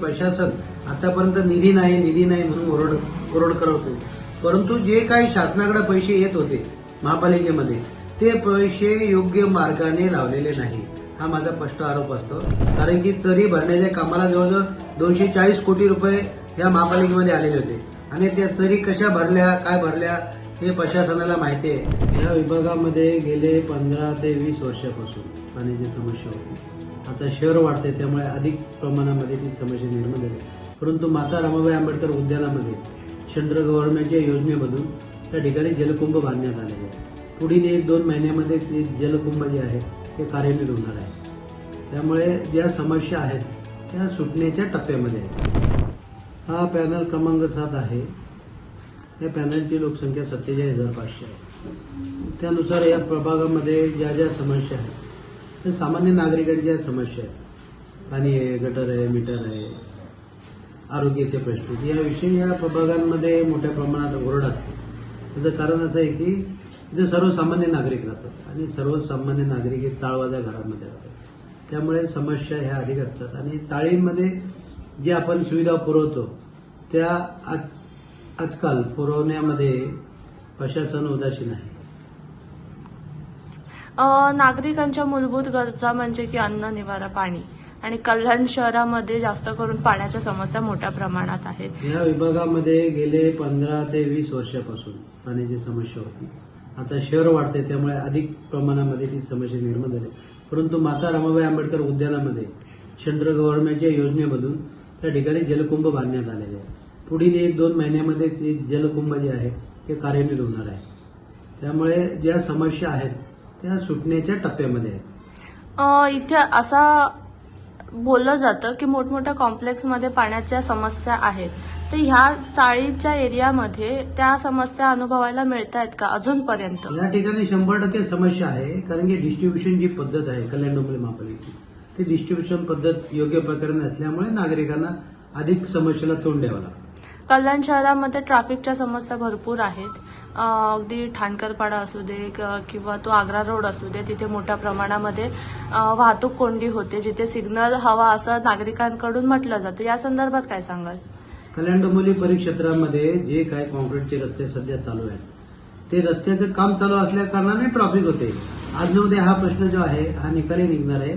प्रशासन आतापर्यंत निधी नाही निधी नाही म्हणून ओरड ओरड करत होते. परंतु जे काही शासनाकडे पैसे येत होते महापालिकेमध्ये ते पैसे योग्य मार्गाने लावलेले नाही. हा माझा स्पष्ट आरोप असतो. कारण की चरी भरण्याच्या कामाला जवळजवळ दोनशे चाळीस कोटी रुपये या महापालिकेमध्ये आलेले होते. आणि त्या चरी कशा भरल्या काय भरल्या हे प्रशासनाला माहिती आहे. या विभागामध्ये गेले पंधरा ते वीस वर्षापासून पाण्याची समस्या होती. आता शहर वाढते त्यामुळे अधिक प्रमाणामध्ये ती समस्या निर्माण झाली. परंतु माता रमाबाई आंबेडकर उद्यानामध्ये सेंट्रल गव्हर्नमेंटच्या योजनेमधून त्या ठिकाणी जलकुंभ बांधण्यात आलेले आहे पुढील एक दोन महिन्यामध्ये ते जलकुंभ जे आहे ते कार्यान्वित होणार आहे. त्यामुळे ज्या समस्या आहेत त्या सुटण्याच्या टप्प्यामध्ये आहेत. हा पॅनल क्रमांक सात आहे. या पॅनलची लोकसंख्या सत्तेचाळीस हजार पाचशे आहे. त्यानुसार या प्रभागामध्ये ज्या ज्या समस्या आहेत ते सामान्य नागरिकांच्या समस्या आहेत पाणी आहे गटर आहे मीटर आहे आरोग्याचे प्रश्न याविषयी या प्रभागांमध्ये मोठ्या प्रमाणात ओरड असते. त्याचं कारण असं आहे की इथे सर्वसामान्य नागरिक राहतात आणि सर्वसामान्य नागरिक हे चाळवाजा घरामध्ये राहतात. त्यामुळे समस्या ह्या अधिक असतात आणि चाळींमध्ये जे आपण सुविधा पुरवतो त्या आज आजकाल पुरवण्यामध्ये प्रशासन उदासीन आहे. नागरिकांच्या मूलभूत गरजा म्हणजे की अन्न निवारा पाणी. आणि कल्याण शहरामध्ये जास्त करून पाण्याच्या समस्या मोठ्या प्रमाणात आहेत. या विभागामध्ये गेले पंधरा ते वीस वर्षापासून पाण्याची समस्या होती. आता शहर वाढते त्यामुळे अधिक प्रमाणामध्ये ती समस्या निर्माण झाली. परंतु माता रमाबाई आंबेडकर उद्यानामध्ये सेंट्रल गव्हर्नमेंटच्या योजनेमधून त्या ठिकाणी जलकुंभ बांधण्यात आलेले आहे पुढील एक दोन महिन्यामध्ये ते जलकुंभ जे आहे ते कार्यान्वित होणार आहे. त्यामुळे ज्या समस्या आहेत त्या सुटण्याच्या टप्प्यामध्ये आहेत. इथे असा बोललं जातं की मोठमोठ्या कॉम्प्लेक्समध्ये पाण्याच्या समस्या आहेत. तर ह्या चाळीच्या एरियामध्ये त्या समस्या अनुभवायला मिळत आहेत का अजूनपर्यंत? या ठिकाणी शंभर टक्के समस्या आहे कारण की डिस्ट्रीब्युशन जी पद्धत आहे कल्याण डोंबिवली महापालिकेची ती डिस्ट्रीब्युशन पद्धत योग्य प्रकारे नसल्यामुळे नागरिकांना अधिक समस्येला तोंड द्यावं लागतं. कल्याण शहरामध्ये ट्रॅफिकच्या समस्या भरपूर आहेत. अगदी ठाणकरपाडा असू दे क- किंवा तो आग्रा रोड असू दे तिथे मोठ्या प्रमाणामध्ये वाहतूक कोंडी होते जिथे सिग्नल हवा असं नागरिकांकडून म्हटलं जातं. या संदर्भात काय सांगाल? कल्याण डोंबिवली परिक्षेत्रामध्ये जे काय कॉन्क्रीटचे रस्ते सध्या चालू आहेत ते रस्त्याचं काम चालू असल्या कारणाने ट्रॉफिक होते. आज उद्या हा प्रश्न जो आहे हा निकाली निघणार आहे.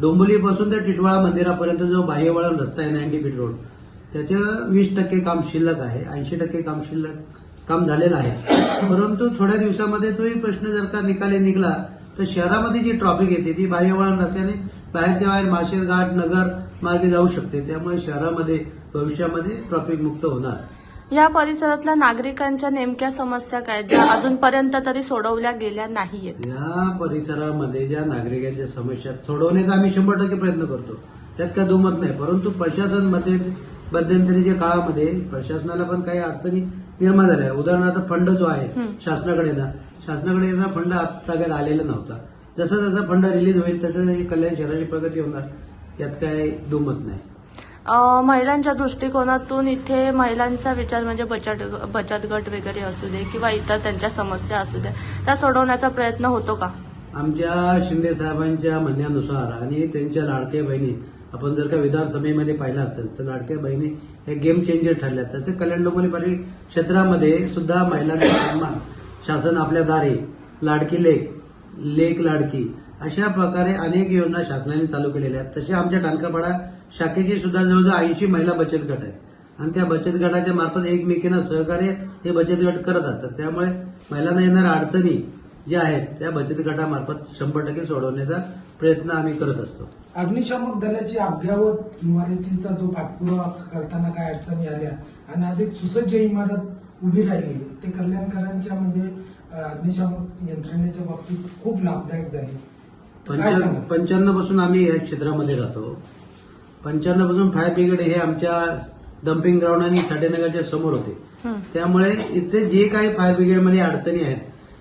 डोंबिवलीपासून ते टिटवाळा मंदिरापर्यंत जो बाह्यवळण रस्ता आहे नाईन्टी फीट रोड त्याचं वीस टक्के काम शिल्लक आहे ऐंशी टक्के काम शिल्लक. काम झालेलं आहे. परंतु थोड्या दिवसामध्ये तोही प्रश्न जर का निकाली निघला तर शहरामध्ये जी ट्रॉफिक येते ती बाह्यवळण रस्त्याने बाहेरच्या बाहेर माशेर घाट नगर मार्गे जाऊ शकते. त्यामुळे शहरामध्ये भविष्यामध्ये ट्रॉफिक मुक्त होणार. या परिसरातल्या नागरिकांच्या नेमक्या समस्या काय ज्या अजूनपर्यंत तरी सोडवल्या गेल्या नाहीयेत या परिसरामध्ये ज्या नागरिकांच्या समस्या सोडवण्याचा आम्ही शंभर टक्के प्रयत्न करतो. त्यात काय दुमत नाही. परंतु प्रशासनमध्ये मध्यंतरीच्या काळामध्ये प्रशासनाला पण काही अडचणी निर्माण झाल्या उदाहरणार्थ फंड जो आहे. शासनाकडे ना शासनाकडे ना फंड आतागत आलेला नव्हता. जसा जसा फंड रिलीज होईल तसं कल्याण शहराची प्रगती होणार. यात काय दुमत नाही. महिलांच्या दृष्टिकोनातून इथे महिलांचा विचार म्हणजे बचत बचत गट वगैरे असू दे किंवा इतर त्यांच्या समस्या असू दे त्या सोडवण्याचा प्रयत्न होतो का? आमच्या शिंदे साहेबांच्या म्हणण्यानुसार आणि त्यांच्या लाडक्या बहिणी आपण जर का विधानसभेमध्ये पाहिलं असेल तर लाडक्या बहिणी हे गेम चेंजर ठरल्या तसे कल्याण डोंबिवली परि क्षेत्रामध्ये सुद्धा महिलांचा सन्मान शासन आपल्या दारी लाडकी लेख लेख लाडकी अशा प्रकारे अनेक योजना शासनाने चालू केलेल्या आहेत. तसे आमच्या टानकापाडा शाखेची सुद्धा जवळजवळ ऐंशी महिला बचत गट आहेत. आणि त्या बचत गटाच्या मार्फत एकमेकींना सहकार्य हे बचत गट करत असतात. त्यामुळे महिलांना येणाऱ्या अडचणी ज्या आहेत त्या बचत गटामार्फत शंभर टक्के सोडवण्याचा प्रयत्न आम्ही करत असतो. अग्निशामक दलाची अभ्यावत इमारतीचा जो पाठपुरावा करताना काय अडचणी आल्या आणि आज एक सुसज्ज इमारत उभी राहिली ते कल्याणकरांच्या म्हणजे अग्निशामक यंत्रणेच्या बाबतीत खूप लाभदायक झाली. पंच्याण्णवपासून आम्ही या क्षेत्रामध्ये राहतो. पंच्याण्णवपासून फायर ब्रिगेड हे आमच्या डम्पिंग ग्राउंड आणि साठेनगरच्या समोर होते. हं. त्यामुळे इथे जे काही फायर ब्रिगेडमध्ये अडचणी आहेत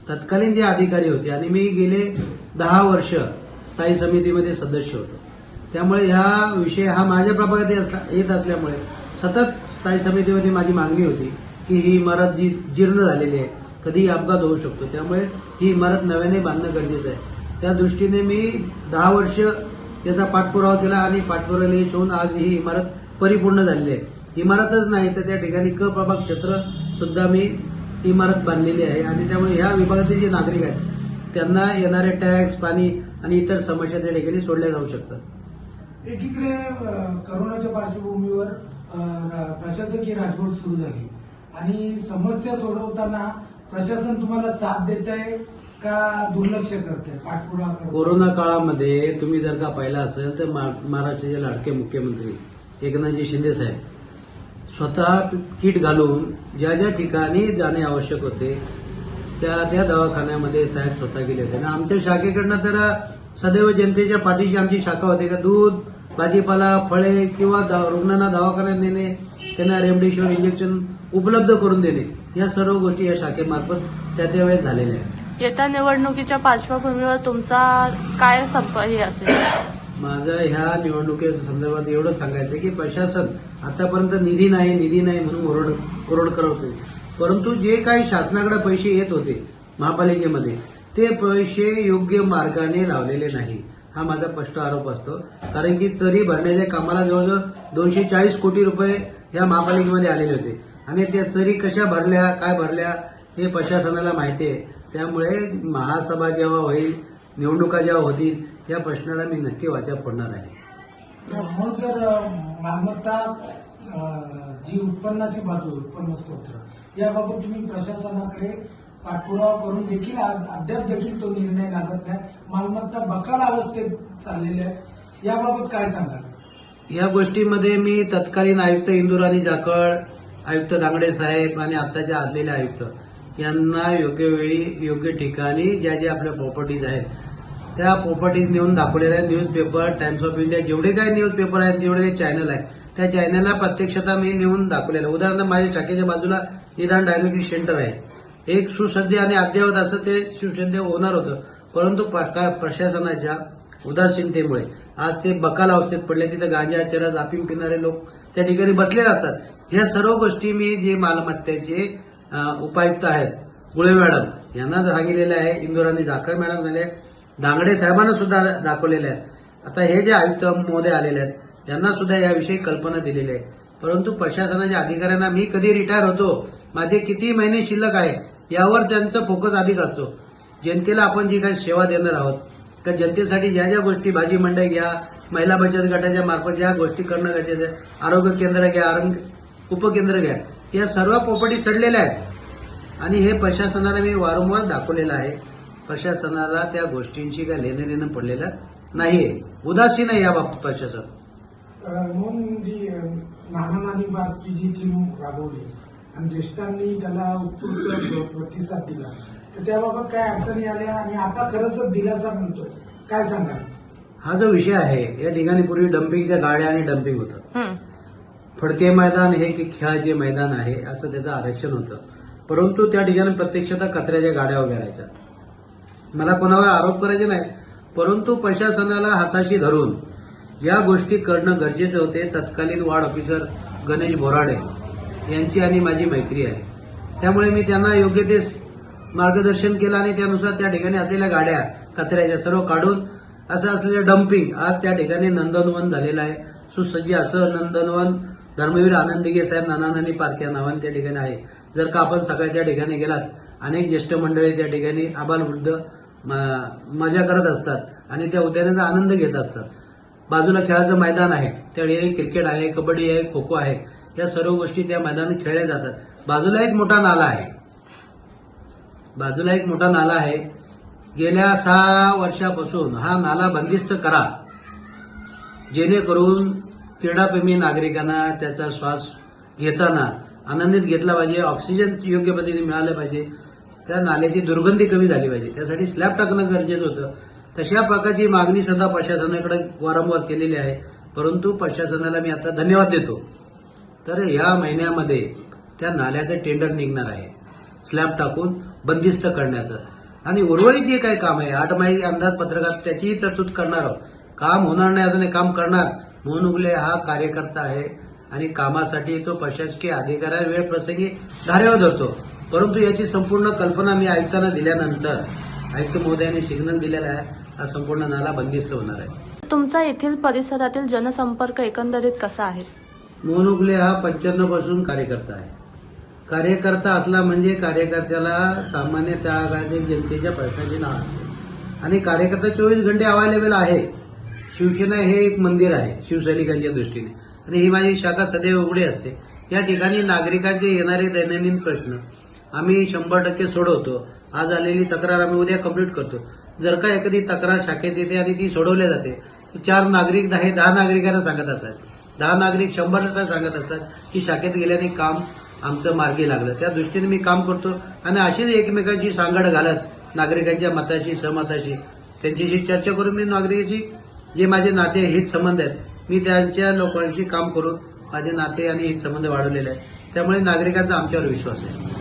तत्कालीन जे अधिकारी होते आणि मी गेले दहा वर्ष स्थायी समितीमध्ये सदस्य होतो. त्यामुळे ह्या विषय हा माझ्या प्रभागात येत असल्यामुळे सतत स्थायी समितीमध्ये माझी मागणी होती की ही इमारत जी जीर्ण झालेली आहे कधीही अपघात होऊ शकतो. त्यामुळे ही इमारत नव्याने बांधणं गरजेचं आहे. त्या दृष्टीने मी दहा वर्ष याचा पाठपुरावा केला आणि पाठपुरावा यश होऊन आज ही इमारत परिपूर्ण झालेली आहे. इमारतच नाही तर त्या ठिकाणी क प्रभाग क्षेत्र सुद्धा मी इमारत बांधलेली आहे. आणि त्यामुळे ह्या विभागातील जे नागरिक आहेत त्यांना येणारे टॅक्स पाणी आणि इतर समस्या त्या ठिकाणी सोडल्या जाऊ शकतात. एकीकडे करोनाच्या पार्श्वभूमीवर प्रशासकीय राजवट सुरू झाली. आणि समस्या सोडवताना प्रशासन तुम्हाला साथ देत आहे का दुर्लक्ष करते पाठपुरावा करते कोरोना काळामध्ये तुम्ही जर का पाहिलं असेल तर महाराष्ट्राचे लाडके मुख्यमंत्री एकनाथजी शिंदे साहेब स्वतः किट घालून ज्या ज्या ठिकाणी जाणे आवश्यक होते त्या त्या दवाखान्यामध्ये साहेब स्वतः गेले होते. आणि आमच्या शाखेकडनं तर सदैव जनतेच्या पाठीशी आमची शाखा होते का? दूध भाजीपाला फळे किंवा रुग्णांना दवाखान्यात नेणे त्यांना रेमडेसिवीर इंजेक्शन उपलब्ध करून देणे या सर्व गोष्टी या शाखेमार्फत त्या त्या वेळेस झालेल्या आहेत. येत्या निवडणुकीच्या पार्श्वभूमीवर तुमचा काय संप हे असेल? माझं ह्या निवडणुकीच्या संदर्भात एवढं सांगायचं की प्रशासन आतापर्यंत निधी नाही निधी नाही म्हणून ओरड ओरड करत होते. परंतु जे काही शासनाकडे पैसे येत होते महापालिकेमध्ये ते पैसे योग्य मार्गाने लावलेले नाही. हा माझा स्पष्ट आरोप असतो. कारण की चरी भरण्याच्या कामाला जवळजवळ दोनशे चाळीस कोटी रुपये या महापालिकेमध्ये आलेले होते. आणि त्या चरी कशा भरल्या काय भरल्या हे प्रशासनाला माहिती आहे. त्यामुळे महासभा जेव्हा होईल निवडणुका जेव्हा होतील या प्रश्नाला मी नक्की वाचा फोडणार आहे. जी उत्पन्नाची बाजू उत्पन्न स्तोत्र. याबाबत तुम्ही प्रशासनाकडे पाठपुरावा करून देखील आज अद्याप देखील तो निर्णय लागत नाही. मालमत्ता बकाल अवस्थेत चाललेल्या आहे. याबाबत काय सांगाल? या गोष्टीमध्ये मी तत्कालीन आयुक्त इंदुराणी जाकळ आयुक्त दांगडे साहेब आणि आत्ताचे आदलेले आयुक्त यांना योग्य वेळी योग्य ठिकाणी ज्या ज्या आपल्या प्रॉपर्टीज आहेत त्या प्रॉपर्टीज नेऊन दाखवलेल्या आहेत. न्यूजपेपर टाइम्स ऑफ इंडिया जेवढे काही न्यूजपेपर आहेत जेवढे चॅनल आहेत त्या चॅनलला प्रत्यक्षता मी नेऊन दाखवलेलं. उदाहरणार्थ माझ्या शाखेच्या बाजूला निदान डायग्नोस्टिक सेंटर आहे. एक सुसज्ज आणि अद्ययावत असं ते सुसज्ज होणार होतं. परंतु प्रका- प्रशासनाच्या उदासीनतेमुळे आज ते बकाल अवस्थेत पडले. तिथं गांजा चरस अफीम पिणारे लोक त्या ठिकाणी बसले जातात ह्या सर्व गोष्टी मी जे मालमत्तेचे उपायुक्त आहेत गुळे मॅडम यांना सांगितलेलं आहे. इंदोरांनी जाखर मॅडम झाले. दांगडे साहेबांना सुद्धा दाखवलेले आहेत आता हे जे आयुक्त महोदय आलेले आहेत यांना सुद्धा याविषयी कल्पना दिलेली आहे. परंतु प्रशासनाच्या अधिकाऱ्यांना मी कधी रिटायर होतो माझे किती महिने शिल्लक आहे यावर त्यांचा फोकस अधिक असतो. जनतेला आपण जी काही सेवा देणार आहोत का जनतेसाठी ज्या ज्या गोष्टी भाजी मंडई घ्या महिला बचत गटाच्या मार्फत ज्या गोष्टी करणं गरजेचं आरोग्य केंद्र घ्या आरोग्य उपकेंद्र घ्या या सर्व प्रॉपर्टी सडलेल्या आहेत. आणि हे प्रशासनाला मी वारंवार दाखवलेलं आहे. प्रशासनाला त्या गोष्टींशी काय लेणं देणं पडलेलं नाही उदासीन आहे या बाबतीत प्रशासन. म्हणून जी अ, नाना नानी बागची जी टीम राबवली आणि ज्येष्ठांनी त्याला प्र- प्रतिसाद दिला तर त्याबाबत काय अडचणी आल्या आणि आता खरंच दिलासा मिळतोय? काय सांगाल? हा जो विषय आहे या ठिकाणी पूर्वी डम्पिंगच्या गाड्या आणि डम्पिंग होतं. हं. फडके मैदान हे की खेळाचे मैदान आहे असं त्याचं आरक्षण होतं. परंतु त्या ठिकाणी प्रत्यक्षतः कचऱ्याच्या गाड्या उभ्या राहायच्या. मला कोणावर आरोप करायचे नाही परंतु प्रशासनाला हाताशी धरून या गोष्टी करणं गरजेचं होते. तत्कालीन वार्ड ऑफिसर गणेश बोराडे यांची आणि माझी मैत्री आहे. त्यामुळे मी त्यांना योग्य ते मार्गदर्शन केलं आणि त्यानुसार त्या ठिकाणी असलेल्या गाड्या कचऱ्याच्या सर्व काढून असं असलेलं डम्पिंग आज त्या ठिकाणी नंदनवन झालेलं आहे. सुसज्ज असं नंदनवन धर्मवीर आनंदगे साहेब नानानानी पार्क या नावाने त्या ठिकाणी आहे. जर का आपण सकाळी त्या ठिकाणी गेलात अनेक ज्येष्ठ मंडळी त्या ठिकाणी आबालवृद्ध म- मजा करत असतात आणि त्या उद्यानाचा आनंद घेत असतात. बाजूला खेळाचं मैदान आहे. त्या ठिकाणी क्रिकेट आहे कबड्डी आहे खो खो आहे. या सर्व गोष्टी त्या मैदानात खेळल्या जातात. बाजूला एक मोठा नाला आहे. बाजूला एक मोठा नाला आहे. गेल्या सहा वर्षापासून हा नाला बंदिस्त करा. जेणेकरून क्रीडाप्रेमी नागरिकांना त्याचा श्वास घेताना आनंदित घेतला पाहिजे ऑक्सिजन योग्य पद्धतीने मिळालं पाहिजे. त्या नाल्याची दुर्गंधी कमी झाली पाहिजे. त्यासाठी स्लॅब टाकणं गरजेचं होतं. तशा प्रकारची मागणी सुद्धा प्रशासनाकडे वारंवार केलेली आहे. परंतु प्रशासनाला मी आता धन्यवाद देतो. तर ह्या महिन्यामध्ये त्या नाल्याचं टेंडर निघणार आहे. स्लॅब टाकून बंदिस्त करण्याचं. आणि उर्वरित जे काही काम आहे आठ माही अंदाजपत्रकात त्याचीही तरतूद करणार आहोत. काम होणार नाही अजून काम करणार. मोहन उगले हा कार्यकर्ता आहे आणि कामासाठी तो प्रशासकीय अधिकाऱ्या वेळ प्रसंगी धारेवर धरतो. परंतु याची संपूर्ण कल्पना मी आयुक्तांना दिल्यानंतर आयुक्त महोदयांनी सिग्नल दिलेला आहे. हा संपूर्ण नाला बंदिस्त होणार आहे. तुमचा येथील परिसरातील जनसंपर्क एकंदरीत कसा आहे? मोहन उगले हा पंच्याण्णवपासून कार्यकर्ता आहे. कार्यकर्ता असला म्हणजे कार्यकर्त्याला सामान्य तळागाळातील जनतेच्या प्रश्नाची नाव असते आणि कार्यकर्ता चोवीस घंटे अवेलेबल आहे. शिवसेना हे एक मंदिर आहे शिवसैनिकांच्या दृष्टीने. आणि ही माझी शाखा सदैव उघडी असते. या ठिकाणी नागरिकांचे येणारे दैनंदिन प्रश्न आम्ही शंभर टक्के सोडवतो. आज आलेली तक्रार आम्ही उद्या कंप्लीट करतो. जर का एखादी तक्रार शाखेत येते आणि ती सोडवली जाते चार नागरिक दहा दहा नागरिकांना सांगत असतात. दहा नागरिक शंभर लोकांना सांगत असतात की शाखेत गेल्याने काम आमचं मार्गी लागलं. त्या दृष्टीने मी काम करतो आणि अशीच एकमेकांची सांगड घालत नागरिकांच्या मताशी सहमताशी त्यांच्याशी चर्चा करून मी नागरिकांशी जे माझे नाते हित संबंध आहेत मी त्यांच्या लोकांशी काम करून माझे नाते आणि हित संबंध वाढवलेले आहेत. त्यामुळे नागरिकांचा आमच्यावर विश्वास आहे.